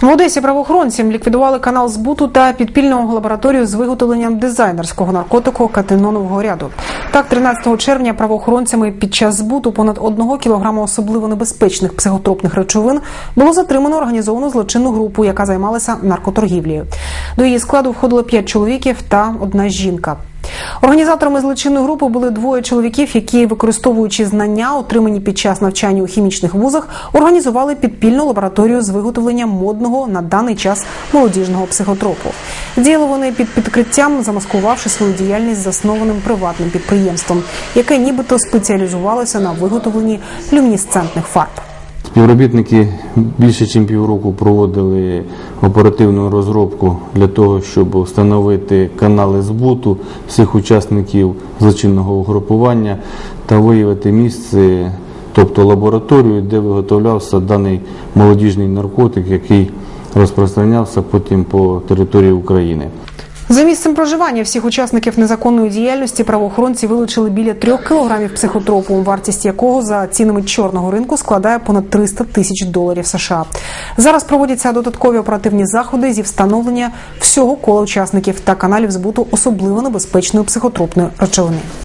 В Одесі правоохоронці ліквідували канал збуту та підпільну лабораторію з виготовленням дизайнерського наркотику катинонового ряду. Так, 13 червня правоохоронцями під час збуту понад одного кілограма особливо небезпечних психотропних речовин було затримано організовану злочинну групу, яка займалася наркоторгівлею. До її складу входило п'ять чоловіків та одна жінка. Організаторами злочинної групи були двоє чоловіків, які, використовуючи знання, отримані під час навчання у хімічних вузах, організували підпільну лабораторію з виготовлення модного на даний час молодіжного психотропу. Діяли вони під підкриттям, замаскувавши свою діяльність заснованим приватним підприємством, яке нібито спеціалізувалося на виготовленні люмінесцентних фарб. Співробітники більше ніж півроку проводили оперативну розробку для того, щоб встановити канали збуту всіх учасників злочинного угрупування та виявити місце, тобто лабораторію, де виготовлявся даний молодіжний наркотик, який розпространявся потім по території України. За місцем проживання всіх учасників незаконної діяльності правоохоронці вилучили біля трьох кілограмів психотропу, вартість якого за цінами чорного ринку складає понад 300 тисяч доларів США. Зараз проводяться додаткові оперативні заходи зі встановлення всього кола учасників та каналів збуту особливо небезпечної психотропної речовини.